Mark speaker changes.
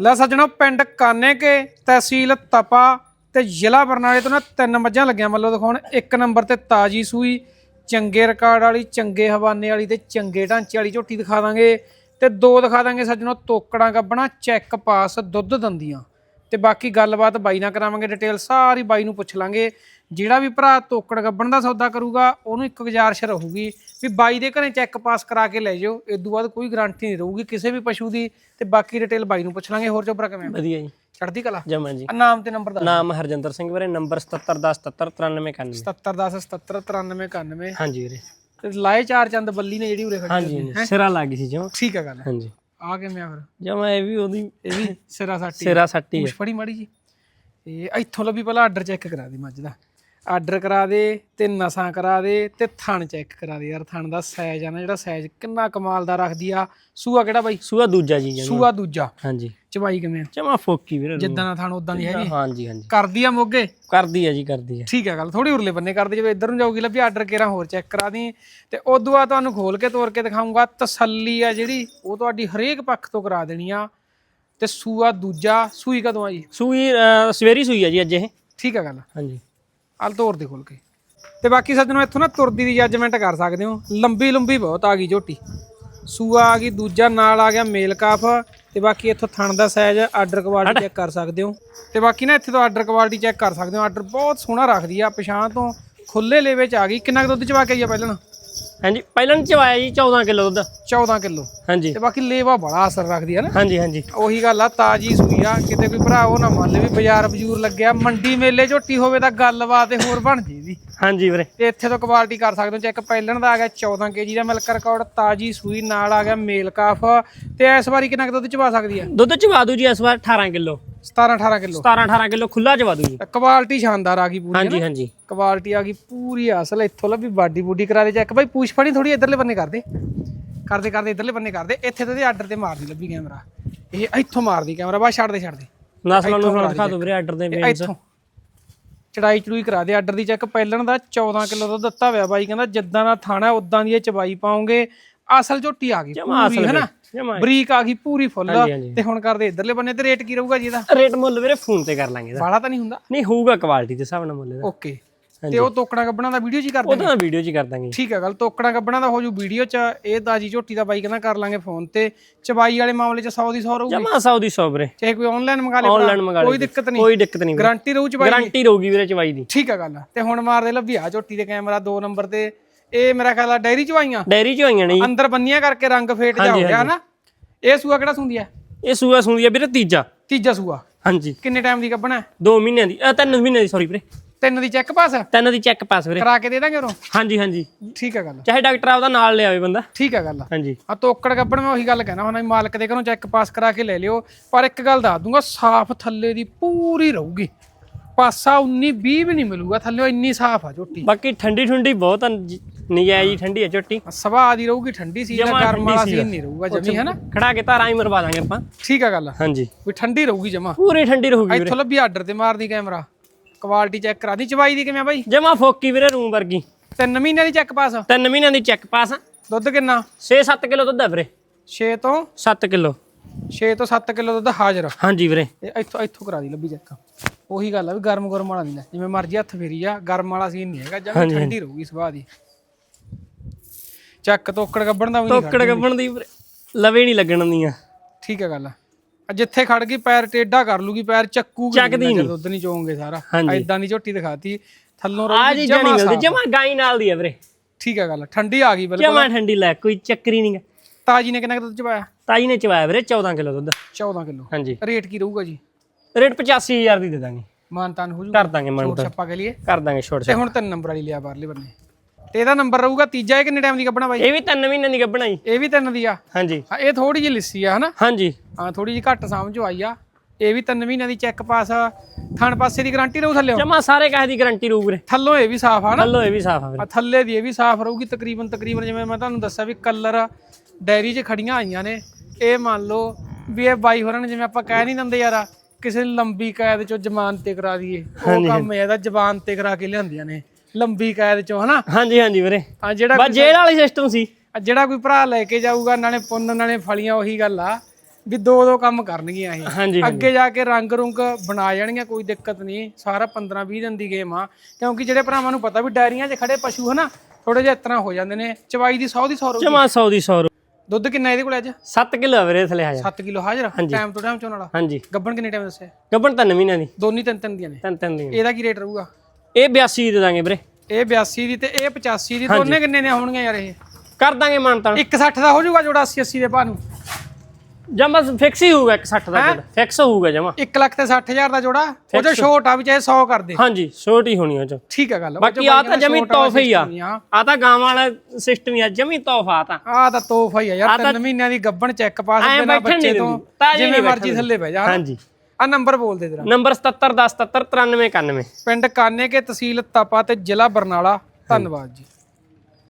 Speaker 1: ਲੈ ਸੱਜਣੋ, ਪਿੰਡ ਕਾਨੇਕੇ ਤਹਿਸੀਲ ਤਪਾ ਤੇ ਜ਼ਿਲ੍ਹਾ ਬਰਨਾਲੇ ਤੋਂ ਨਾ ਤਿੰਨ ਮੱਝਾਂ ਲੱਗੀਆਂ ਮੱਲੋ ਦਿਖਾਉਣ। ਇੱਕ ਨੰਬਰ ਤੇ ਤਾਜੀ ਸੂਈ, ਚੰਗੇ ਰਿਕਾਰਡ ਵਾਲੀ, ਚੰਗੇ ਹਵਾਨੇ ਵਾਲੀ ਤੇ ਚੰਗੇ ਢਾਂਚੇ ਵਾਲੀ ਝੋਟੀ ਦਿਖਾ ਦਾਂਗੇ। ਤੇ ਦੋ ਦਿਖਾ ਦਾਂਗੇ ਸੱਜਣੋ, ਤੋਕੜਾਂ ਗੱਬਣਾ, ਚੈੱਕ ਪਾਸ ਦੁੱਧ ਦੰਦੀਆਂ। ਤੇ ਬਾਕੀ ਗੱਲਬਾਤ ਬਾਈ ਨਾਲ ਕਰਾਵਾਂਗੇ, ਡਿਟੇਲ ਸਾਰੀ ਬਾਈ ਨੂੰ ਪੁੱਛ ਲਾਂਗੇ। ਜਿਹੜਾ ਵੀ ਭਰਾ ਤੋਕੜ ਗੱਬਣ ਦਾ ਸੌਦਾ ਕਰੂਗਾ ਉਹਨੂੰ ਇੱਕ ਗੁਜ਼ਾਰਿਸ਼ ਰਹੂਗੀ ਵੀ ਬਾਈ ਦੇ ਘਰੇ ਚੈੱਕ ਪਾਸ ਕਰਾ ਕੇ ਲੈ ਜਾਓ ਇਸ ਤੋਂ ਬਾਅਦ ਕੋਈ ਗਾਰੰਟੀ ਨਹੀਂ ਰਹੂਗੀ ਕਿਸੇ ਵੀ ਪਸ਼ੂ ਦੀ ਤੇ ਬਾਕੀ ਡਿਟੇਲ ਬਾਈ ਨੂੰ ਪੁੱਛ ਲਾਂਗੇ। ਹੋਰ ਚੋਪਰਾ ਕਿਵੇਂ
Speaker 2: ਵਧੀਆ ਜੀ।
Speaker 1: ਚੜ੍ਹਦੀ ਕਲਾ?
Speaker 2: ਜਮਾ ਜੀ।
Speaker 1: ਆ ਨਾਮ ਤੇ ਨੰਬਰ ਦਾ
Speaker 2: ਨਾਮ ਹਰਜਿੰਦਰ ਸਿੰਘ ਵੀਰੇ ਨੰਬਰ 7710793991
Speaker 1: 7710779391
Speaker 2: ਹਾਂਜੀ ਵੀਰੇ।
Speaker 1: ਤੇ ਲਾਏ ਚਾਰ ਚੰਦ ਬੱਲੀ ਨੇ ਜਿਹੜੀ ਉਰੇ ਖੜੀ
Speaker 2: ਹਾਂਜੀ ਸਿਰਾ ਲੱਗ ਗਈ ਸੀ ਜਮਾ।
Speaker 1: ਠੀਕ ਆ ਗੱਲ।
Speaker 2: ਹਾਂਜੀ।
Speaker 1: ਆ ਕਿਵੇਂ ਆ ਫਿਰ?
Speaker 2: ਜਮਾ ਇਹ ਵੀ ਉਹਦੀ
Speaker 1: ਇਹ ਵੀ ਸਿਰਾ ਸਾਟੀ।
Speaker 2: ਸਿਰਾ ਸੱਟੀ ਹੈ
Speaker 1: ਪੁੱਛ ਫੜੀ ਮਾੜੀ ਜੀ। ਇਹ ਇੱਥੋਂ ਲੱਭੀ ਪਹਿਲਾਂ ਆਰਡਰ ਚੈੱਕ ਕਰਾ ਦੇ ਮੱਝ ਦਾ ਆਰਡਰ ਕਰਾ ਦੇ ਤੇ ਨਸਾਂ ਕਰਾ ਦੇ ਤੇ ਥਣ ਚੈੱਕ ਕਰਾ ਦੇ। ਯਾਰ ਥਣ ਦਾ ਸਾਈਜ਼ ਆ ਨਾ ਜਿਹੜਾ ਸਾਈਜ਼ ਕਿੰਨਾ ਕਮਾਲ ਦਾ ਰੱਖਦੀ ਆ। ਸੂਆ ਕਿਹੜਾ ਬਾਈ?
Speaker 2: ਸੂਆ ਦੂਜਾ ਜੀ ਜਮਾ
Speaker 1: ਸੂਆ ਦੂਜਾ।
Speaker 2: ਹਾਂਜੀ।
Speaker 1: ਚਬਾਈ ਕਿਵੇਂ ਆ?
Speaker 2: ਜਮਾ ਫੋਕੀ ਵੀਰੇ
Speaker 1: ਜਿੱਦਾਂ ਦਾ ਥਣ ਉਦਾਂ ਦੀ ਹੈਗੀ
Speaker 2: ਹਾਂਜੀ ਹਾਂਜੀ।
Speaker 1: ਕਰਦੀ ਆ ਮੋਗੇ?
Speaker 2: ਕਰਦੀ ਹੈ ਜੀ ਕਰਦੀ ਹੈ
Speaker 1: ਠੀਕ ਹੈ ਗੱਲ ਥੋੜੀ ਉਰਲੇ ਬੰਨੇ ਕਰਦੇ ਜਦੋਂ ਇੱਧਰ ਨੂੰ ਜਾਊਗੀ ਲੱਭੀ ਆਰਡਰ ਕੇਰਾ ਹੋਰ ਚੈੱਕ ਕਰਾ ਦੀ। ਤੇ ਉਦੋਂ ਬਾਅਦ ਤੁਹਾਨੂੰ ਖੋਲ ਕੇ ਤੋਰ ਕੇ ਦਿਖਾਉਂਗਾ ਤਸੱਲੀ ਆ ਜਿਹੜੀ ਉਹ ਤੁਹਾਡੀ ਹਰੇਕ ਪੱਖ ਤੋਂ ਕਰਾ ਦੇਣੀ ਆ। ਤੇ ਸੂਆ ਦੂਜਾ ਸੂਈ ਕਦੋਂ ਆ ਜੀ?
Speaker 2: ਸੂਈ ਸਵੇਰੀ ਸੂਈ ਹੈ ਜੀ ਅੱਜ ਇਹ।
Speaker 1: ਠੀਕ ਹੈ ਗੱਲ।
Speaker 2: ਹਾਂਜੀ।
Speaker 1: ਹਲ ਤੋਰ ਦੇ ਖੋਲ ਕੇ। ਤੇ ਬਾਕੀ ਸੱਜਣੋ, ਇੱਥੋਂ ਨਾ ਤੁਰਦੀ ਦੀ ਜੱਜਮੈਂਟ ਕਰ ਸਕਦੇ ਹੋ। ਲੰਬੀ ਲੰਬੀ ਬਹੁਤ ਆ ਗਈ ਝੋਟੀ। ਸੂਆ ਆ ਗਈ, ਦੂਜਾ ਨਾਲ ਆ ਗਿਆ ਮੇਲ ਕਾਫ। ਤੇ ਬਾਕੀ ਇੱਥੋਂ ਥਣ ਦਾ ਸਾਈਜ਼ ਆਰਡਰ ਕੁਆਲਿਟੀ ਚੈੱਕ ਕਰ ਸਕਦੇ ਹੋ। ਤੇ ਬਾਕੀ ਨਾ ਇੱਥੇ ਤੋਂ ਆਰਡਰ ਕੁਆਲਿਟੀ ਚੈੱਕ ਕਰ ਸਕਦੇ ਹੋ। ਆਰਡਰ ਬਹੁਤ ਸੋਹਣਾ ਰੱਖਦੀ ਆ, ਪਛਾਣ ਤੋਂ ਖੁੱਲੇ ਲੇਵੇ ਚ ਆ ਗਈ। ਕਿੰਨਾ ਕੁ ਦੁੱਧ ਚਵਾ ਕੇ ਆਈ ਆ ਪਹਿਲਾਂ?
Speaker 2: ਹਾਂਜੀ ਪਹਿਲਾਂ ਚਵਾਇਆ ਜੀ 14 ਕਿਲੋ ਦੁੱਧ।
Speaker 1: 14 ਕਿਲੋ।
Speaker 2: ਹਾਂਜੀ।
Speaker 1: ਤੇ ਬਾਕੀ ਲੇਵਾ ਬੜਾ ਅਸਰ ਰੱਖਦੀ ਆ ਨਾ।
Speaker 2: ਹਾਂਜੀ ਹਾਂਜੀ।
Speaker 1: ਉਹੀ ਗੱਲ ਆ ਤਾਜੀ ਸੂਈ ਆ ਕਿਤੇ ਕੋਈ ਭਰਾ ਉਹ ਨਾ ਮੰਨ ਲਵੇ ਬਾਜ਼ਾਰ ਬਜੂਰ ਲੱਗਿਆ ਮੰਡੀ ਮੇਲੇ ਝੋਟੀ ਹੋਵੇ ਤਾਂ ਗੱਲਬਾਤ ਤੇ ਹੋਰ ਬਣ ਜੀਦੀ
Speaker 2: ਹਾਂਜੀ ਵੀਰੇ।
Speaker 1: ਤੇ ਇੱਥੇ ਤੋਂ ਕੁਆਲਿਟੀ ਕਰ ਸਕਦੇ ਹੋ ਚੈੱਕ ਪਹਿਲਣ ਦਾ ਆ ਗਿਆ 14 ਕੇਜੀ ਦਾ ਮਿਲਕ ਰਿਕਾਰਡ ਤਾਜੀ ਸੂਈ ਨਾਲ ਆ ਗਿਆ ਮੇਲ ਕਾਫ ਤੇ ਇਸ ਵਾਰੀ ਕਿੰਨਾ ਕੁ ਦੁੱਧ ਚਵਾ ਸਕਦੀ ਆ
Speaker 2: ਦੁੱਧ ਚਵਾ ਦੂ ਜੀ ਇਸ ਵਾਰ 18 ਕਿਲੋ।
Speaker 1: 17 18 ਕਿਲੋ।
Speaker 2: 17 18 ਕਿਲੋ ਖੁੱਲਾ ਚਵਾ ਦੂ ਜੀ।
Speaker 1: ਕੁਆਲਿਟੀ ਸ਼ਾਨਦਾਰ ਆ ਗਈ ਪੂਰੀ
Speaker 2: ਹਾਂਜੀ ਹਾਂਜੀ।
Speaker 1: ਕੁਆਲਿਟੀ ਆ ਗਈ ਪੂਰੀ ਅਸਲ ਇੱਥੋਂ ਲੱਭੀ ਬਾਡੀ ਬੂਡੀ ਕਰਾ ਦੇ ਚੈੱਕ। ਬਾਈ ਪੂਛ ਫੜੀ ਥੋੜੀ ਇਧਰਲੇ ਬੰਨੇ ਕਰਦੇ ਕਰਦੇ ਕਰਦੇ ਇਧਰਲੇ ਬੰਨੇ ਕਰਦੇ ਇੱਥੇ ਤੇ ਆਰਡਰ ਤੇ ਮਾਰਦੀ ਲੱਭੀ ਕੈਮਰਾ। ਇਹ ਇੱਥੋਂ ਮਾਰਦੀ ਕੈਮਰਾ ਬਾ ਛੱਡ ਦੇ ਛੱਡ ਦੇ।
Speaker 2: ਨਸਲਾਂ ਨੂੰ ਦਿਖਾ ਦੋ ਵੀਰੇ ਆਰਡਰ ਦੇ
Speaker 1: ਇਹ
Speaker 2: ਮੇਨ
Speaker 1: ਇੱਥੋਂ। ਚੜਾਈ ਚੜੂਈ ਕਰਾ ਦੇ ਆਰਡਰ ਦੀ ਚੈੱਕ। ਪਹਿਲਣ ਦਾ 14 ਕਿਲੋ ਦਾ ਦਿੱਤਾ ਹੋਇਆ ਬਾਈ ਕਹਿੰਦਾ ਜਿੱਦਾਂ ਦਾ ਥਾਣਾ ਉਦਾਂ ਦੀ ਇਹ ਚਬਾਈ ਪਾਉਂਗੇ। ਅਸਲ ਝੋਟੀ ਆ ਗਈ
Speaker 2: ਜਮਾ ਅਸਲ
Speaker 1: ਹੈ। ਨਾ ਬਰੀਕ ਆ ਗਈ ਪੂਰੀ ਫੁੱਲ। ਤੇ ਹੁਣ ਕਰਦੇ ਇਧਰਲੇ ਬੰਨੇ ਤੇ ਰੇਟ ਕੀ ਰਹੂਗਾ ਜੀ ਇਹਦਾ?
Speaker 2: ਰੇਟ ਮੁੱਲ ਵੀਰੇ ਫੋਨ ਤੇ ਕਰ ਲਾਂਗੇ ਇਹਦਾ।
Speaker 1: ਬਾਲਾ ਤਾਂ ਨਹੀਂ ਹੁੰਦਾ?
Speaker 2: ਨਹੀਂ ਹੋਊਗਾ ਕੁਆਲਿਟੀ ਦੇ ਹਿਸਾਬ ਨਾਲ ਮੁੱਲ ਇਹਦਾ।
Speaker 1: ਓਕੇ। ਤੇ ਉਹ ਤੋਕੜਾ ਗੱਬਣਾ ਦਾ ਵੀਡੀਓ ਜੀ ਕਰਦੇ
Speaker 2: ਉਹ ਤਾਂ ਵੀਡੀਓ ਹੀ ਕਰ ਦਾਂਗੇ
Speaker 1: ਠੀਕ ਹੈ ਗੱਲ ਤੋਕੜਾ ਗੱਬਣਾ ਦਾ ਹੋ ਜੂ ਵੀਡੀਓ ਚ ਇਹ ਤਾਜੀ ਝੋਟੀ ਦਾ ਬਾਈ ਕਹਿੰਦਾ ਕਰ ਲਾਂਗੇ ਫੋਨ ਤੇ। ਚਬਾਈ ਵਾਲੇ ਮਾਮਲੇ ਚ 100 ਦੀ 100 ਰਹੂਗੀ?
Speaker 2: ਜਮਾ ਸਾਊਦੀ ਸੌ ਵੀਰੇ।
Speaker 1: ਚਾਹੇ ਕੋਈ ਆਨਲਾਈਨ ਮੰਗਾ ਲੇ
Speaker 2: ਆਨਲਾਈਨ ਮੰਗਾ
Speaker 1: ਕੋਈ
Speaker 2: ਲਈ
Speaker 1: ਦਿੱਕਤ ਨਹੀਂ।
Speaker 2: ਕੋਈ ਦਿੱਕਤ ਨਹੀਂ
Speaker 1: ਗਾਰੰਟੀ ਰਹੂ ਚਬਾਈ
Speaker 2: ਗਾਰੰਟੀ ਰਹੂਗੀ ਵੀਰੇ ਚਵਾਈ ਦੀ।
Speaker 1: ਠੀਕ ਹੈ ਗੱਲ ਤੇ ਹੁਣ ਮਾਰਦੇ ਲੱਭੀ ਆ ਝੋਟੀ ਦੇ ਕੈਮਰਾ 2 ਨੰਬਰ ਤੇ। ਇਹ ਮੇਰਾ ਖਿਆਲ ਆ ਡੈਰੀ ਚਵਾਈਆਂ
Speaker 2: ਡੈਰੀ 'ਚ ਹੋਈਆਂ ਨੇ ਜੀ।
Speaker 1: ਅੰਦਰ ਬੰਨੀਆਂ ਕਰਕੇ ਰੰਗ ਫੇਟ ਜਾ ਹੋ ਗਿਆ ਹਨਾ? ਇਹ ਸੂਆ ਕਿਹੜਾ ਸੁੰਦੀ ਹੈ
Speaker 2: ਇਹ ਸੂਆ ਸੁਣਦੀ ਆ ਵੀਰੇ ਤੀਜਾ।
Speaker 1: ਤੀਜਾ ਸੂਆ।
Speaker 2: ਹਾਂਜੀ।
Speaker 1: ਕਿੰਨੇ ਟਾਈਮ ਦੀ ਕੱਢਣਾ? ਹੈ
Speaker 2: 2 ਮਹੀਨਿਆਂ ਦੀ। ਤਿੰਨ ਮਹੀਨਿਆਂ ਦੀ ਸੌਰੀ ਵੀਰੇ।
Speaker 1: ਤਿੰਨ ਦੀ ਚੈੱਕ ਪਾਸ
Speaker 2: ਤਿੰਨ ਦੀ ਚੈੱਕ ਪਾਸ ਵੀਰੇ।
Speaker 1: ਕਰਾ ਕੇ ਦੇ ਦਾਂਗੇ ਉਰੋਂ?
Speaker 2: ਹਾਂਜੀ ਹਾਂਜੀ।
Speaker 1: ਠੀਕ ਹੈ ਗੱਲ।
Speaker 2: ਚਾਹੇ ਡਾਕਟਰ ਆਪਦਾ ਨਾਲ ਲਿਆਵੇ ਬੰਦਾ।
Speaker 1: ਠੀਕ ਹੈ ਗੱਲ।
Speaker 2: ਹਾਂਜੀ।
Speaker 1: ਆ ਤੋਕੜ ਗੱਬੜ ਮੈਂ ਉਹੀ ਗੱਲ ਕਹਿਣਾ ਹੁਣ ਮਾਲਕ ਦੇ ਘਰੋਂ ਚੈੱਕ ਪਾਸ ਕਰਾ ਕੇ ਲੈ ਲਿਓ। ਪਰ ਇੱਕ ਗੱਲ ਦੱਸ ਦੂੰਗਾ ਸਾਫ਼ ਥੱਲੇ ਦੀ ਪੂਰੀ ਰਹੂਗੀ। ਪਾਸਾ 19 20 ਵੀ ਨਹੀਂ ਮਿਲੂਗਾ ਥੱਲੇ ਇੰਨੀ ਸਾਫ਼ ਆ ਝੋਟੀ।
Speaker 2: ਬਾਕੀ ਠੰਡੀ ਠੰਡੀ ਬਹੁਤ ਆ, ਨਜਾਇਜ਼ ਠੰਡੀ ਹੈ ਝੋਟੀ
Speaker 1: ਸਵਾਦ ਦੀ ਰਹੂਗੀ ਠੰਡੀ ਸੀ
Speaker 2: ਜਮਾਂ
Speaker 1: ਗਰਮ ਵਾਲਾ ਸੀਨ ਨਹੀਂ ਰਹੂਗਾ ਜਮੀ ਹੈ ਨਾ?
Speaker 2: ਖੜਾ ਕੇ ਧਾਰਾਂ ਹੀ ਮਰਵਾ ਦਾਂਗੇ ਆਪਾਂ।
Speaker 1: ਠੀਕ ਆ ਗੱਲ
Speaker 2: ਹਾਂਜੀ।
Speaker 1: ਵੀ ਠੰਡੀ ਰਹੂਗੀ ਜਮਾ।
Speaker 2: ਪੂਰੀ ਠੰਡੀ ਰਹੂਗੀ ਵੀਰੇ।
Speaker 1: ਇੱਥੋਂ ਲੱਭੀ ਆਰਡਰ ਤੇ ਮਾਰਦੀ ਕੈਮਰਾ। ਕੁਆਲਿਟੀ ਚੈੱਕ ਕਰਾ ਦੀ। ਚਵਾਈ ਦੀ ਕਿਵੇਂ ਆ ਬਾਈ?
Speaker 2: ਜਮਾ ਫੋਕੀ ਵੀਰੇ ਰੂਮ ਵਰਗੀ।
Speaker 1: ਤਿੰਨ ਮਹੀਨਿਆਂ ਦੀ ਚੈੱਕ ਪਾਸ
Speaker 2: ਤਿੰਨ ਮਹੀਨਿਆਂ ਦੀ ਚੈੱਕ ਪਾਸ
Speaker 1: ਦੁੱਧ ਕਿੰਨਾ?
Speaker 2: 6-7 ਕਿਲੋ ਦੁੱਧ ਹੈ ਵੀਰੇ।
Speaker 1: 6 ਤੋਂ?
Speaker 2: 7 ਕਿਲੋ।
Speaker 1: 6 ਤੋਂ 7 ਕਿਲੋ ਦੁੱਧ ਹਾਜ਼ਰ
Speaker 2: ਹਾਂਜੀ ਵੀਰੇ।
Speaker 1: ਇੱਥੋਂ ਇੱਥੋਂ ਕਰਾ ਦੀ ਲੱਭੀ ਚੈੱਕ ਉਹੀ ਗੱਲ ਆ ਵੀ ਗਰਮ ਗਰਮ ਵਾਲਾ ਨਹੀਂ ਜਿਵੇਂ ਮਰਜ਼ੀ ਹੱਥ ਫੇਰੀ ਜਾ ਗਰਮ ਵਾਲਾ ਸੀਨ ਨਹੀਂ ਹੈਗਾ ਜਮੀ ਠੰਡੀ ਰਹੂਗੀ ਸੁਭਾਅ ਦੀ ਚੱਕ ਤੋਕੜ ਗੱਬਣ ਦਾ ਵੀ ਨਹੀਂ
Speaker 2: ਟੋਕੜ ਗੱਬਣ ਦੀ ਲਵੇ ਨਹੀਂ ਲੱਗਣ ਦੀਆਂ
Speaker 1: ਠੀਕ ਹੈ ਗੱਲ ਆ। ਜਿੱਥੇ ਖੜ ਗਈ ਪੈਰ ਟੇਢਾ ਕਰ ਲੂਗੀ ਪੈਰ ਚੱਕੂਗੀ
Speaker 2: ਚੱਕਦੀ
Speaker 1: ਨਹੀਂ। ਦੁੱਧ ਨਹੀਂ ਚੋਂਗੇ ਸਾਰਾ। ਐਦਾਂ ਦੀ ਝੋਟੀ ਦਿਖਾਤੀ ਥੱਲੋਂ
Speaker 2: ਜਾਨੀ
Speaker 1: ਜਮਾ
Speaker 2: ਮਿਲਦੀ ਜਮਾ ਗਾਈ ਨਾਲ ਦੀ ਹੈ ਵੀਰੇ।
Speaker 1: ਠੀਕ ਹੈ ਗੱਲ ਠੰਡੀ ਆ ਗਈ ਬਿਲਕੁਲ
Speaker 2: ਜਮਾ ਠੰਡੀ ਲੈ ਕੋਈ ਚੱਕਰੀ ਨਹੀਂ
Speaker 1: ਤਾਜੀ ਨੇ ਕਿੰਨਾ ਕੁ ਦੁੱਧ ਚਵਾਇਆ
Speaker 2: ਤਾਈ ਨੇ ਚਵਾਇਆ ਵੀਰੇ 14 ਕਿਲੋ ਦੁੱਧ।
Speaker 1: 14 ਕਿਲੋ।
Speaker 2: ਹਾਂਜੀ।
Speaker 1: ਰੇਟ ਕੀ ਰਹੂਗਾ ਜੀ?
Speaker 2: ਰੇਟ 85000 ਦੀ ਦੇ ਦਾਂਗੇ।
Speaker 1: ਮਾਨਤਾਨ ਹੋ ਜੂ।
Speaker 2: ਕਰ ਦਾਂਗੇ ਮਨ
Speaker 1: ਛੱਪਾ ਕੇ ਲਈ
Speaker 2: ਕਰ ਦਾਂਗੇ ਛੋਟ
Speaker 1: ਤੇ ਹੁਣ ਤਿੰਨ ਨੰਬਰ ਵਾਲੀ ਲਿਆ ਬਾਹਰਲੇ ਬੰਨੇ। ਤੇ ਇਹਦਾ ਨੰਬਰ ਰਹੂਗਾ ਤੀਜਾ ਇਹ ਕਿੰਨੇ ਟਾਈਮ ਦੀ ਕੱਢਣਾ ਬਾਈ?
Speaker 2: ਇਹ ਵੀ ਤਿੰਨ ਮਹੀਨਿਆਂ ਦੀ ਗੱਬਣਾ ਜੀ।
Speaker 1: ਇਹ ਵੀ ਤਿੰਨ ਦੀ ਆ?
Speaker 2: ਹਾਂਜੀ।
Speaker 1: ਹਾਂ ਇਹ ਥੋੜੀ ਜਿਹੀ ਲਿੱਸੀ ਆ ਹਨਾ?
Speaker 2: ਹਾਂਜੀ।
Speaker 1: ਹਾਂ ਥੋੜੀ ਜਿਹੀ ਘੱਟ ਸਮਝ ਆਈ ਆ। ਇਹ ਵੀ ਤਿੰਨ ਮਹੀਨਿਆਂ ਦੀ ਚੈੱਕ ਪਾਸ ਥਣ ਪਾਸੇ ਦੀ ਗਾਰੰਟੀ ਰਹੂ ਥੱਲੇ?
Speaker 2: ਜਮਾ ਸਾਰੇ ਕਾਹ ਦੀ ਗਾਰੰਟੀ ਰਹੂ ਵੀਰੇ।
Speaker 1: ਥੱਲੋਂ ਇਹ ਵੀ ਸਾਫ਼ ਆ ਨਾ
Speaker 2: ਹੱਲੋ ਇਹ ਵੀ ਸਾਫ਼ ਆ ਵੀਰੇ।
Speaker 1: ਆ ਥੱਲੇ ਦੀ ਇਹ ਵੀ ਸਾਫ਼ ਰਹੂਗੀ ਤਕਰੀਬਨ ਤਕਰੀਬਨ ਜਿਵੇਂ ਮੈਂ ਤੁਹਾਨੂੰ ਦੱਸਿਆ ਵੀ ਕਲਰ ਡੈਰੀ 'ਚ ਖੜੀਆਂ ਆਈਆਂ ਨੇ। ਇਹ ਮੰਨ ਲਓ ਵੀ ਇਹ ਬਾਈ ਹੋਰਾਂ ਨੇ ਜਿਵੇਂ ਆਪਾਂ ਕਹਿ ਨਹੀਂ ਦਿੰਦੇ ਯਾਰ ਕਿਸੇ ਨੂੰ ਲੰਬੀ ਕੈਦ 'ਚੋਂ ਜ਼ਮਾਨਤ ਤੇ ਕਰਾ ਦਈਏ। ਉਹ ਕੰਮ ਇਹਦਾ ਜ਼ਬਾਨ ਤੇ ਕਰਾ ਕੇ ਲਿਆਂਦੀਆਂ ਨੇ। ਲੰਬੀ ਕੈਦ 'ਚੋਂ ਹਨਾ?
Speaker 2: ਹਾਂਜੀ ਹਾਂਜੀ ਵੀਰੇ।
Speaker 1: ਆ ਜਿਹੜਾ
Speaker 2: ਬਸ ਜੇਲ੍ਹ ਵਾਲੀ ਸਿਸਟਮ ਸੀ।
Speaker 1: ਆ ਜਿਹੜਾ ਕੋਈ ਭਰਾ ਲੈ ਕੇ ਜਾਊਗਾ ਨਾਲੇ ਪੁੰਨ ਨਾਲੇ ਫਲੀਆਂ ਉਹੀ ਗੱਲ ਆ ਵੀ ਦੋ ਦੋ ਕੰਮ ਕਰਨਗੀਆਂ ਇਹ।
Speaker 2: ਹਾਂਜੀ
Speaker 1: ਅੱਗੇ ਜਾ ਕੇ ਰੰਗ ਰੁੰਗ ਬਣਾ ਜਾਣਗੀਆਂ ਕੋਈ ਦਿੱਕਤ ਨਹੀਂ। ਸਾਰਾ 15 20 ਦਿਨ ਦੀ ਗੇਮ ਆ। ਕਿਉਂਕਿ ਜਿਹੜੇ ਭਰਾਵਾਂ ਨੂੰ ਪਤਾ ਵੀ ਡਾਇਰੀਆਂ 'ਚ ਖੜੇ ਪਸ਼ੂ ਹਨਾ ਥੋੜੇ ਜਿਹਾ ਇਸ ਤਰ੍ਹਾਂ ਹੋ ਜਾਂਦੇ ਨੇ। ਚਵਾਈ ਦੀ 100 ਦੀ 100 ਰੁਪਏ
Speaker 2: ਜਮਾ 100 ਦੀ 100
Speaker 1: ਦੁੱਧ ਕਿੰਨਾ ਇਹਦੇ ਕੋਲ ਅੱਜ?
Speaker 2: 7 ਕਿਲੋ ਵੀਰੇ ਥਲੇ ਆ ਜਾ।
Speaker 1: 7 ਕਿਲੋ ਹਾਜ਼ਰ? ਟਾਈਮ ਤੋਂ ਟਾਈਮ ਚੋਣ ਵਾਲਾ
Speaker 2: ਹਾਂਜੀ।
Speaker 1: ਗੱਬਣ ਕਿੰਨੇ ਟਾਈਮ ਦੱਸਿਆ?
Speaker 2: ਗੱਬਣ ਤਿੰਨ ਮਹੀਨਿਆਂ ਦੀ
Speaker 1: ਦੋਨੀ ਤਿੰਨ ਤਿੰਨ ਦੀਆਂ ਨੇ।
Speaker 2: ਤਿੰਨ ਤਿੰਨ ਦੀ
Speaker 1: ਇਹਦਾ ਕੀ ਰੇਟ ਰਹੂਗਾ?
Speaker 2: ਇਹ 82 ਦੇ ਦਾਂਗੇ ਵੀਰੇ।
Speaker 1: ਇਹ 82 ਦੀ ਤੇ ਇਹ 85 ਦੀ ਦੋਨੇ ਕਿੰਨੇ ਦੀਆਂ ਹੋਣਗੀਆਂ ਯਾਰ ਇਹ?
Speaker 2: ਕਰ ਦਾਂਗੇ ਮਾਨਤਾਨ
Speaker 1: 160 ਦਾ ਹੋ ਜਾਊਗਾ ਜੋੜਾ 80 80 ਦੇ ਭਾਅ ਨੂੰ?
Speaker 2: ਜਮਾ ਫਿਕਸ ਹੀ ਹੋਊਗਾ 160 ਦਾ ਜਿਹੜਾ ਫਿਕਸ ਹੋਊਗਾ ਜਮਾ।
Speaker 1: 1 ਲੱਖ ਤੇ 60000 ਦਾ ਜੋੜਾ? ਉਹਦੇ ਛੋਟ ਆ ਵੀ ਚਾਹੇ 100 ਕਰ ਦੇ।
Speaker 2: ਹਾਂਜੀ ਛੋਟੀ ਹੋਣੀ ਉਹ ਚ।
Speaker 1: ਠੀਕ ਹੈ ਗੱਲ
Speaker 2: ਬਾਕੀ ਆ ਤਾਂ ਜਮੀ ਤੋਹਫਾ ਹੀ ਆ। ਆ। ਤਾਂ ਗਾਂ ਵਾਲਾ ਸਿਸਟਮ ਹੀ ਆ ਜਮੀ ਤੋਹਫਾ ਤਾਂ।
Speaker 1: ਆ ਤਾਂ ਤੋਹਫਾ ਹੀ ਆ ਯਾਰ ਤਿੰਨ ਮਹੀਨਿਆਂ ਦੀ ਗੱਬਣ ਚੈੱਕ ਪਾਸ ਬਿਨਾ ਬੱਚੇ ਤੋਂ। ਜਿਵੇਂ ਮਰਜ਼ੀ ਥੱਲੇ ਬਹਿ ਜਾ।
Speaker 2: ਹਾਂਜੀ।
Speaker 1: ਆ ਨੰਬਰ ਬੋਲ ਦੇ ਤੇਰਾ
Speaker 2: ਨੰਬਰ 77 10 77 93 91
Speaker 1: ਪਿੰਡ ਕਾਨੇ ਕੇ ਤਹਿਸੀਲ ਤਪਾ ਤੇ ਜ਼ਿਲ੍ਹਾ ਬਰਨਾਲਾ। ਧੰਨਵਾਦ ਜੀ।